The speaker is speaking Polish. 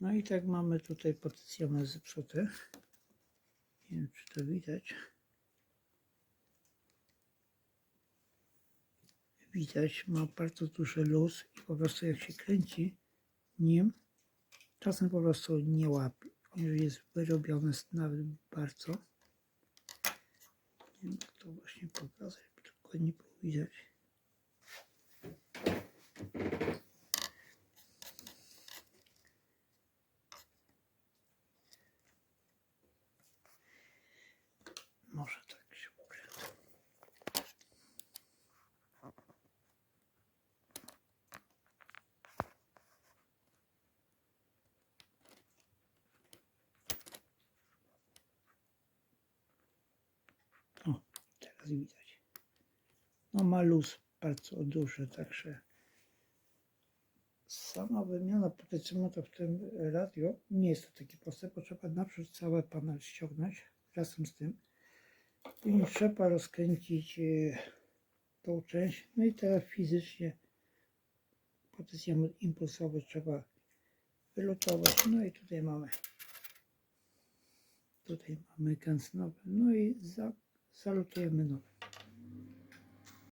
No i tak mamy tutaj potencjalne zepsute. Nie wiem, czy to widać. Widać, ma bardzo duży luz i po prostu jak się kręci nim, czasem po prostu nie łapie. On już jest wyrobiony nawet bardzo. Nie wiem, to właśnie pokazać, żeby dokładnie było widać. Może tak się ukręcę. O, teraz widać. No ma luz bardzo duży, także sama wymiana potencjometra w tym radio nie jest to takie proste, bo trzeba naprzód cały panel ściągnąć razem z tym. Później trzeba rozkręcić e, tą część. No i teraz fizycznie potencjometr impulsowy trzeba wylutować. No i tutaj mamy tutaj mamy kęs nowy. No i za, zalutujemy nowy.